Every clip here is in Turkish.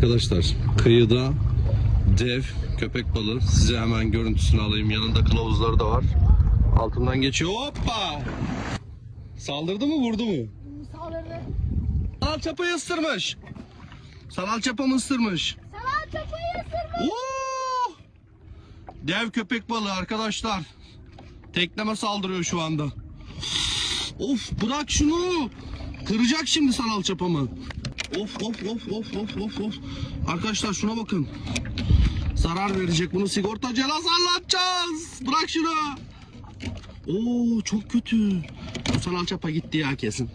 Arkadaşlar kıyıda dev köpek balığı. Size hemen görüntüsünü alayım. Yanında kılavuzları da var. Altından geçiyor. Hoppa! Saldırdı mı vurdu mu? Saldırdı. sanal çapayı ısırmış. Sanal çapamı ısırmış. Sana çapayı ısırmış. Oo! dev köpek balığı arkadaşlar. Tekleme saldırıyor şu anda. Of bırak şunu. Kıracak şimdi sanal çapamı Of of of of of of of. Arkadaşlar şuna bakın. Zarar verecek bunu sigortacıya nasıl anlatacağız? Bırak şunu. Oo çok kötü. Sanal çapa gitti ya kesin.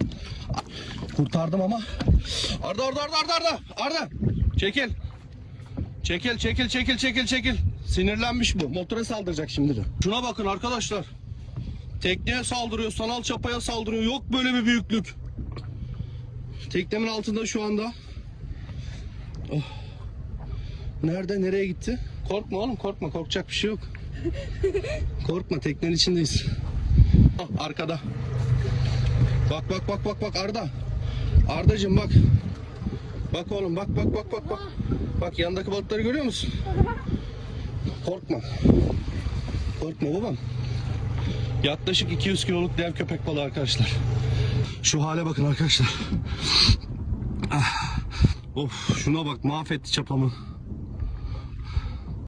Kurtardım ama. Arda Arda Arda Arda Arda. Arda. Çekil. Çekil çekil çekil çekil çekil. Sinirlenmiş bu. Motora saldıracak şimdi de. Şuna bakın arkadaşlar. Tekneye saldırıyor, sanal çapaya saldırıyor. Yok böyle bir büyüklük. Teknemin altında şu anda. Oh. Nerede? Nereye gitti? Korkma oğlum korkma. Korkacak bir şey yok. korkma teknenin içindeyiz. Ah, arkada. Bak bak bak bak bak Arda. Ardacığım bak. Bak oğlum bak bak bak bak bak. Bak yanındaki balıkları görüyor musun? Korkma. Korkma babam. Yaklaşık 200 kiloluk dev köpek balığı arkadaşlar. Şu hale bakın arkadaşlar. Ah. Of şuna bak mahvetti çapamı.